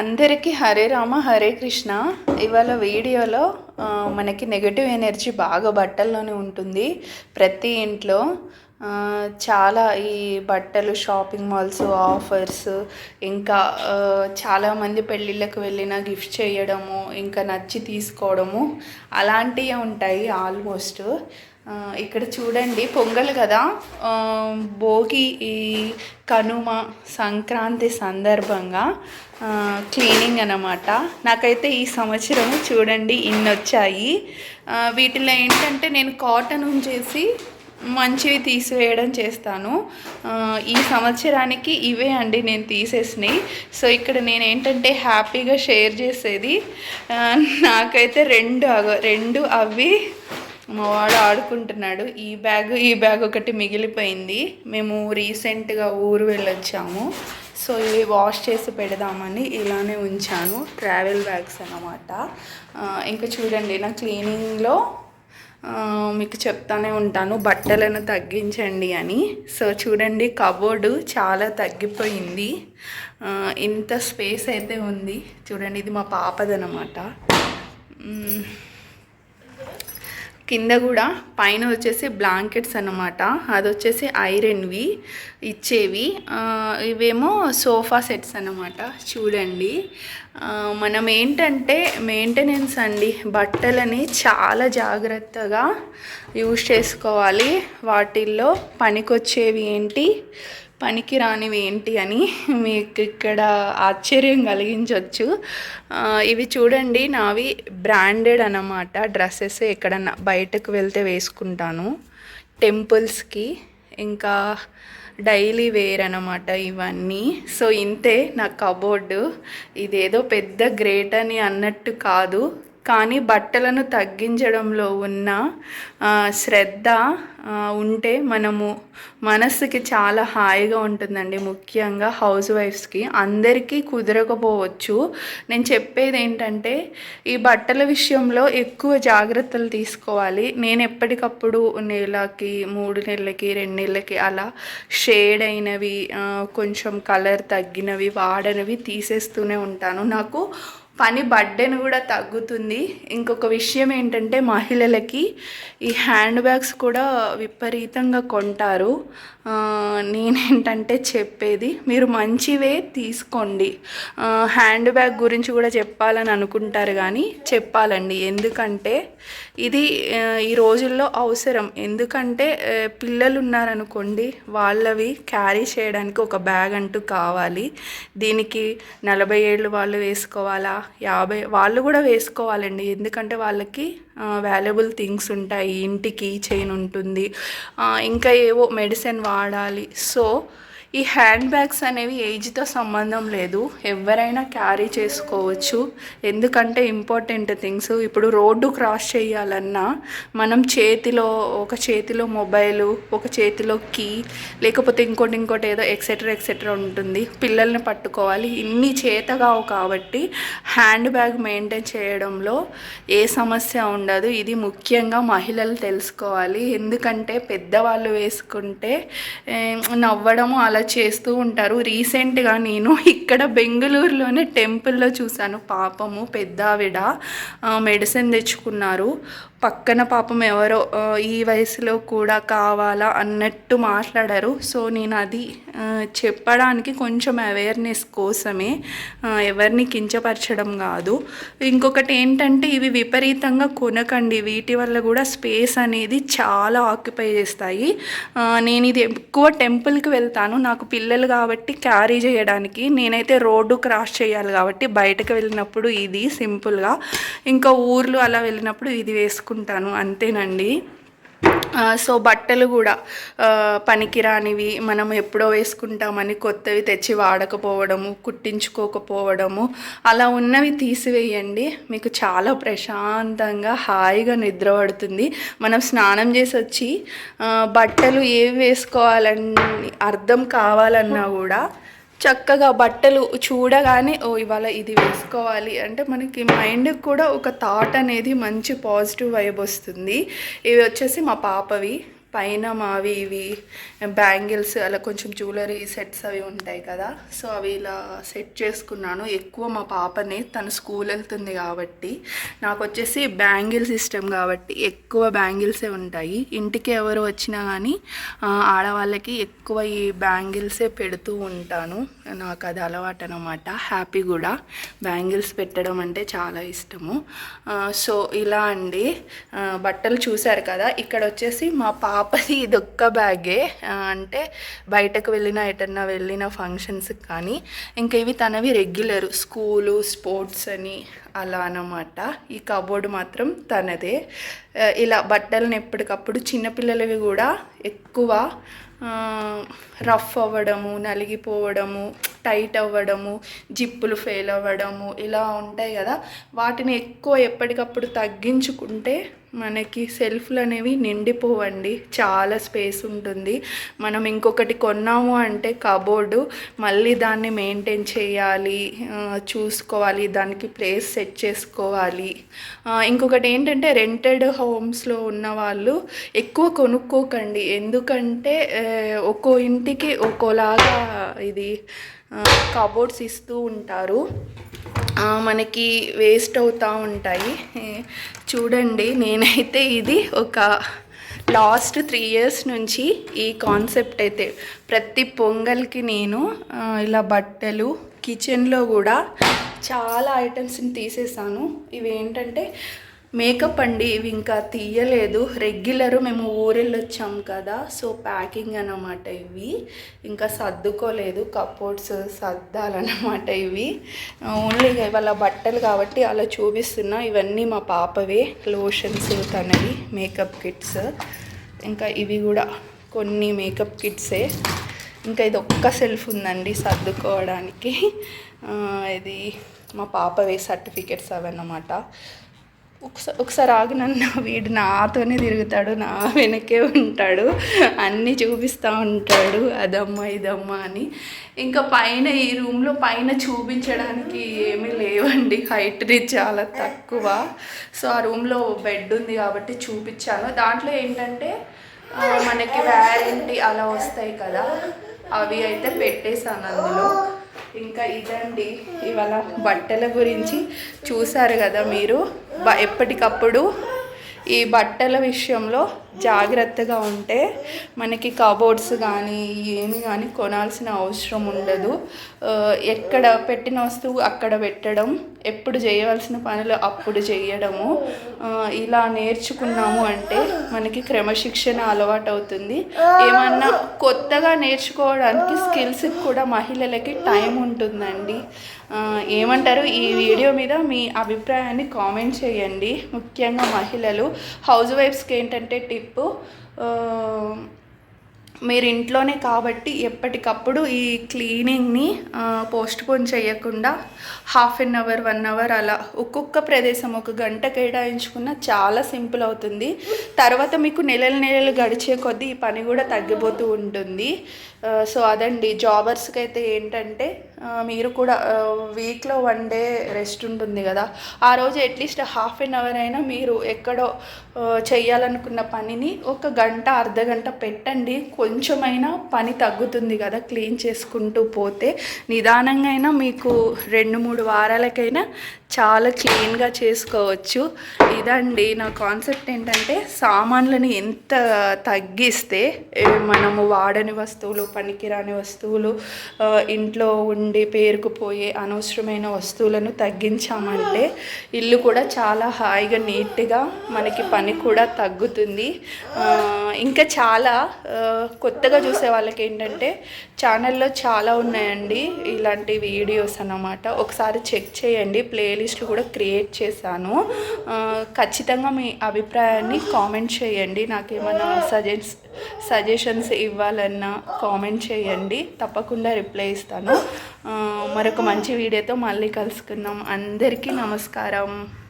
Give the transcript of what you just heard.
అందరికీ హరే రామ హరే కృష్ణ. ఇవాళ వీడియోలో మనకి నెగటివ్ ఎనర్జీ బాగా బట్టల్లోనే ఉంటుంది. ప్రతి ఇంట్లో చాలా ఈ బట్టలు షాపింగ్ మాల్స్ ఆఫర్స్ ఇంకా చాలామంది పెళ్ళిళ్ళకి వెళ్ళిన గిఫ్ట్ చేయడము ఇంకా నచ్చి తీసుకోవడము అలాంటివి ఉంటాయి ఆల్మోస్ట్ ఇక్కడ చూడండి పొంగల్ కదా. భోగి ఈ కనుమ సంక్రాంతి సందర్భంగా క్లీనింగ్ అన్నమాట. నాకైతే ఈ సంవత్సరం చూడండి ఇన్ని వచ్చాయి వీటిలో ఏంటంటే నేను కాటన్ ఉంచేసి మంచివి తీసివేయడం చేస్తాను. ఈ సంవత్సరానికి ఇవే అండి నేను తీసేసినాయి. సో ఇక్కడ నేను ఏంటంటే హ్యాపీగా షేర్ చేసేది. నాకైతే రెండు అగ రెండు అవి మావాడు ఆడుకుంటున్నాడు. ఈ బ్యాగ్ ఈ బ్యాగ్ ఒకటి మిగిలిపోయింది. మేము రీసెంట్గా ఊరు వెళ్ళొచ్చాము. సో ఇవి వాష్ చేసి పెడదామని ఇలానే ఉంచాను. ట్రావెల్ బ్యాగ్స్ అన్నమాట. ఇంకా చూడండి నా క్లీనింగ్లో మీకు చెప్తానే ఉంటాను. బట్టలను తగ్గించండి అని. సో చూడండి కబోర్డు చాలా తగ్గిపోయింది. ఇంత స్పేస్ అయితే ఉంది. చూడండి ఇది మా పాపదనమాట కింద కూడా పైన వచ్చేసి బ్లాంకెట్స్ అన్నమాట. అది వచ్చేసి ఐరన్వి ఇచ్చేవి. ఇవేమో సోఫా సెట్స్ అన్నమాట. చూడండి. మనం ఏంటంటే మెయింటెనెన్స్ అండి. బట్టలని చాలా జాగ్రత్తగా యూజ్ చేసుకోవాలి. వాటిల్లో పనికొచ్చేవి ఏంటి? పనికి రానివి ఏంటి అని మీకు ఇక్కడ ఆశ్చర్యం కలిగించవచ్చు ఇవి చూడండి నావి బ్రాండెడ్ అన్నమాట. డ్రెస్సెస్ ఎక్కడన్నా బయటకు వెళ్తే వేసుకుంటాను. టెంపుల్స్కి ఇంకా డైలీ వేర్ అనమాట ఇవన్నీ. సో ఇంతే నా కబోర్డు ఇదేదో పెద్ద గ్రేట్ అని అన్నట్టు కాదు. కానీ బట్టలను తగ్గించడంలో ఉన్న శ్రద్ధ ఉంటే మనము మనసుకి చాలా హాయిగా ఉంటుందండి. ముఖ్యంగా హౌస్ వైఫ్స్కి. అందరికీ కుదరకపోవచ్చు. నేను చెప్పేది ఏంటంటే ఈ బట్టల విషయంలో ఎక్కువ జాగ్రత్తలు తీసుకోవాలి. నేను ఎప్పటికప్పుడు నెలకి మూడు నెలలకి రెండు నెలలకి అలా షేడ్ అయినవి కొంచెం కలర్ తగ్గినవి వాడనవి తీసేస్తూనే ఉంటాను. నాకు పని బర్డెన్ కూడా తగ్గుతుంది. ఇంకొక విషయం ఏంటంటే మహిళలకి ఈ హ్యాండ్ బ్యాగ్స్ కూడా విపరీతంగా కొంటారు. నేనేంటంటే చెప్పేది మీరు మంచివే తీసుకోండి. హ్యాండ్ బ్యాగ్ గురించి కూడా చెప్పాలని అనుకుంటారు కానీ చెప్పాలండి. ఎందుకంటే ఇది ఈ రోజుల్లో అవసరం. ఎందుకంటే పిల్లలు ఉన్నారనుకోండి వాళ్ళవి క్యారీ చేయడానికి ఒక బ్యాగ్ అంటూ కావాలి. దీనికి నలభై ఏళ్ళు వాళ్ళు వేసుకోవాలా? యాభై వాళ్ళు కూడా వేసుకోవాలండి. ఎందుకంటే వాళ్ళకి వాల్యుబుల్ థింగ్స్ ఉంటాయి. ఇంటికి చైన్ ఉంటుంది. ఇంకా ఏవో మెడిసిన్ వాడాలి. సో ఈ హ్యాండ్ బ్యాగ్స్ అనేవి ఏజ్తో సంబంధం లేదు. ఎవరైనా క్యారీ చేసుకోవచ్చు. ఎందుకంటే ఇంపార్టెంట్ థింగ్స్. ఇప్పుడు రోడ్డు క్రాస్ చేయాలన్నా మనం చేతిలో ఒక చేతిలో మొబైలు ఒక చేతిలో కీ లేకపోతే ఇంకోటి ఇంకోటి ఏదో ఎక్సెట్రా ఎక్సెట్రా ఉంటుంది. పిల్లల్ని పట్టుకోవాలి. ఇన్ని చేతగావు కాబట్టి హ్యాండ్ బ్యాగ్ మెయింటైన్ చేయడంలో ఏ సమస్య ఉండదు. ఇది ముఖ్యంగా మహిళలు తెలుసుకోవాలి. ఎందుకంటే పెద్దవాళ్ళు వేసుకుంటే నవ్వడము అలా చేస్తూ ఉంటారు. రీసెంట్గా నేను ఇక్కడ బెంగళూరులోనే టెంపుల్లో చూశాను. పాపము పెద్ద ఆవిడ మెడిసిన్ తెచ్చుకున్నారు. పక్కన పాపం ఎవరో ఈ వయసులో కూడా కావాలా అన్నట్టు మాట్లాడారు. సో నేను అది చెప్పడానికి కొంచెం అవేర్నెస్ కోసమే ఎవరిని కించపరచడం కాదు. ఇంకొకటి ఏంటంటే ఇవి విపరీతంగా కొనకండి. వీటి వల్ల కూడా స్పేస్ అనేది చాలా ఆక్యుపై చేస్తాయి. నేను ఇది ఎక్కువ టెంపుల్కి వెళ్తాను. నాకు పిల్లలు కాబట్టి క్యారీ చేయడానికి. నేనైతే రోడ్డు క్రాస్ చేయాలి కాబట్టి బయటకు వెళ్ళినప్పుడు ఇది సింపుల్గా. ఇంకా ఊర్లు అలా వెళ్ళినప్పుడు ఇది వేసుకుంటాను అంతేనండి. సో బట్టలు కూడా పనికిరానివి మనం ఎప్పుడో వేసుకుంటామని కొత్తవి తెచ్చి వాడకపోవడము కుట్టించుకోకపోవడము అలా ఉన్నవి తీసివేయండి. మీకు చాలా ప్రశాంతంగా హాయిగా నిద్ర పడుతుంది. మనం స్నానం చేసి వచ్చి బట్టలు ఏవి వేసుకోవాలని అర్థం కావాలన్నా కూడా చక్కగా బట్టలు చూడగానే ఓ ఇవాళ ఇది వేసుకోవాలి. అంటే మనకి మైండ్కి కూడా ఒక థాట్ అనేది మంచి పాజిటివ్ వైబ్ వస్తుంది. ఇవి వచ్చేసి మా పాపవి. పైన మావి ఇవి బ్యాంగిల్స్ అలా కొంచెం జ్యువెలరీ సెట్స్ అవి ఉంటాయి కదా. సో అవి ఇలా సెట్ చేసుకున్నాను. ఎక్కువ మా పాపని తను స్కూల్ వెళ్తుంది కాబట్టి. నాకు వచ్చేసి బ్యాంగిల్స్ ఇష్టం కాబట్టి ఎక్కువ బ్యాంగిల్సే ఉంటాయి. ఇంటికి ఎవరు వచ్చినా కానీ ఆడవాళ్ళకి ఎక్కువ ఈ బ్యాంగిల్సే పెడుతూ ఉంటాను. నాకు అది అలవాటు అనమాట హ్యాపీ కూడా. బ్యాంగిల్స్ పెట్టడం అంటే చాలా ఇష్టము. సో ఇలా అండి. బట్టలు చూశారు కదా. ఇక్కడ వచ్చేసి మా పాప పాపది ఇది ఒక్క బ్యాగే అంటే బయటకు వెళ్ళిన ఎటన్నా వెళ్ళిన ఫంక్షన్స్కి కానీ. ఇంకా ఇవి తనవి రెగ్యులర్ స్కూలు స్పోర్ట్స్ అని అలా అన్నమాట. ఈ కబోర్డ్ మాత్రం తనదే. ఇలా బట్టలను ఎప్పటికప్పుడు చిన్నపిల్లలవి కూడా ఎక్కువ రఫ్ అవ్వడము నలిగిపోవడము టైట్ అవ్వడము జిప్పులు ఫెయిల్ అవ్వడము ఇలా ఉంటాయి కదా. వాటిని ఎక్కువ ఎప్పటికప్పుడు తగ్గించుకుంటే మనకి సెల్ఫ్లు అనేవి నిండిపోవండి. చాలా స్పేస్ ఉంటుంది. మనం ఇంకొకటి కొన్నాము అంటే కబోర్డు మళ్ళీ దాన్ని మెయింటైన్ చేయాలి చూసుకోవాలి దానికి ప్లేస్ సెట్ చేసుకోవాలి. ఇంకొకటి ఏంటంటే రెంటెడ్ హోమ్స్లో ఉన్న వాళ్ళు ఎక్కువ కొనుక్కోకండి. ఎందుకంటే ఒక్కో ఇంటికి ఒక్కోలాగా ఇది కబోర్డ్స్ ఇస్తూ ఉంటారు. మనకి వేస్ట్ అవుతూ ఉంటాయి. చూడండి నేనైతే ఇది ఒక లాస్ట్ త్రీ ఇయర్స్ నుంచి ఈ కాన్సెప్ట్ అయితే. ప్రతి పొంగల్కి నేను ఇలా బట్టలు కిచెన్లో కూడా చాలా ఐటమ్స్ని తీసేసాను. ఇవి ఏంటంటే మేకప్ అండి ఇవి ఇంకా తీయలేదు. రెగ్యులర్ మేము ఊరెళ్ళి వచ్చాం కదా సో ప్యాకింగ్ అన్నమాట ఇవి. ఇంకా సర్దుకోలేదు కపోర్ట్స్ సర్దాలన్నమాట ఇవి. ఓన్లీ ఇవాళ బట్టలు కాబట్టి అలా చూపిస్తున్నా. ఇవన్నీ మా పాపవే లోషన్స్ తనవి మేకప్ కిట్స్ ఇంకా ఇవి కూడా కొన్ని మేకప్ కిట్సే ఇంకా ఇది ఒక్క సెల్ఫ్ ఉందండి సర్దుకోవడానికి. ఇది మా పాపవే సర్టిఫికెట్స్ అవన్నమాట ఒకసారి ఒకసారి ఆగి నన్ను వీడు నాతోనే తిరుగుతాడు నా వెనకే ఉంటాడు అన్నీ చూపిస్తూ ఉంటాడు అదమ్మా ఇదమ్మా అని. ఇంకా పైన ఈ రూమ్లో పైన చూపించడానికి ఏమీ లేవండి హైట్ చాలా తక్కువ. సో ఆ రూమ్లో బెడ్ ఉంది కాబట్టి చూపించాను. దాంట్లో ఏంటంటే మనకి వ్యారంటీ అలా వస్తాయి కదా అవి అయితే పెట్టేశాను అందులో. ఇంకా ఇదండి. ఇవాళ బట్టల గురించి చూసారు కదా మీరు? బ ఎప్పటికప్పుడు ఈ బట్టల విషయంలో జాగ్రత్తగా ఉంటే మనకి కబోర్డ్స్ కానీ ఏమి కానీ కొనాల్సిన అవసరం ఉండదు. ఎక్కడ పెట్టిన వస్తువు అక్కడ పెట్టడం ఎప్పుడు చేయవలసిన పనులు అప్పుడు చేయడము. ఇలా నేర్చుకున్నాము అంటే మనకి క్రమశిక్షణ అలవాటు అవుతుంది ఏమన్నా కొత్తగా నేర్చుకోవడానికి స్కిల్స్కి కూడా మహిళలకి టైం ఉంటుందండి. ఏమంటారు? ఈ వీడియో మీద మీ అభిప్రాయాన్ని కామెంట్ చేయండి. ముఖ్యంగా మహిళలు. హౌస్ వైఫ్స్కి ఏంటంటే టిప్ టిప్పు మీరు ఇంట్లోనే కాబట్టి ఎప్పటికప్పుడు ఈ క్లీనింగ్ని పోస్ట్ పోన్ చేయకుండా half an hour one hour అలా ఒక్కొక్క ప్రదేశం ఒక గంట కేటాయించుకున్న చాలా సింపుల్ అవుతుంది. తర్వాత మీకు నెలలు నెలలు గడిచే కొద్దీ ఈ పని కూడా తగ్గిపోతూ ఉంటుంది. సో అదండి జాబర్స్కి అయితే ఏంటంటే మీరు కూడా వీక్లో వన్ డే రెస్ట్ ఉంటుంది కదా. ఆ రోజు అట్లీస్ట్ హాఫ్ అన్ అవర్ అయినా మీరు ఎక్కడో చేయాలనుకున్న పనిని ఒక గంట అర్ధ గంట పెట్టండి. కొంచెమైనా పని తగ్గుతుంది కదా క్లీన్ చేసుకుంటూ పోతే. నిదానంగా అయినా మీకు రెండు మూడు వారాలకైనా చాలా క్లీన్గా చేసుకోవచ్చు. ఇదండి నా కాన్సెప్ట్ ఏంటంటే సామాన్లను ఎంత తగ్గిస్తే మనము వాడని వస్తువులు పనికిరాని వస్తువులు ఇంట్లో ఉండి పేరుకుపోయే అనవసరమైన వస్తువులను తగ్గించామంటే ఇల్లు కూడా చాలా హాయిగా నీట్గా మనకి పని కూడా తగ్గుతుంది. ఇంకా చాలా కొత్తగా చూసే వాళ్ళకి ఏంటంటే ఛానల్లో చాలా ఉన్నాయండి ఇలాంటి వీడియోస్ అన్నమాట. ఒకసారి చెక్ చేయండి ప్లేలిస్ట్లు కూడా క్రియేట్ చేశాను. ఖచ్చితంగా మీ అభిప్రాయాన్ని కామెంట్ చేయండి. నాకేమైనా సజెస్ సజెషన్స్ ఇవ్వాలన్నా కామెంట్ చేయండి. తప్పకుండా రిప్లై ఇస్తాను. మరొక మంచి వీడియోతో మళ్ళీ కలుసుకుందాం. అందరికీ నమస్కారం.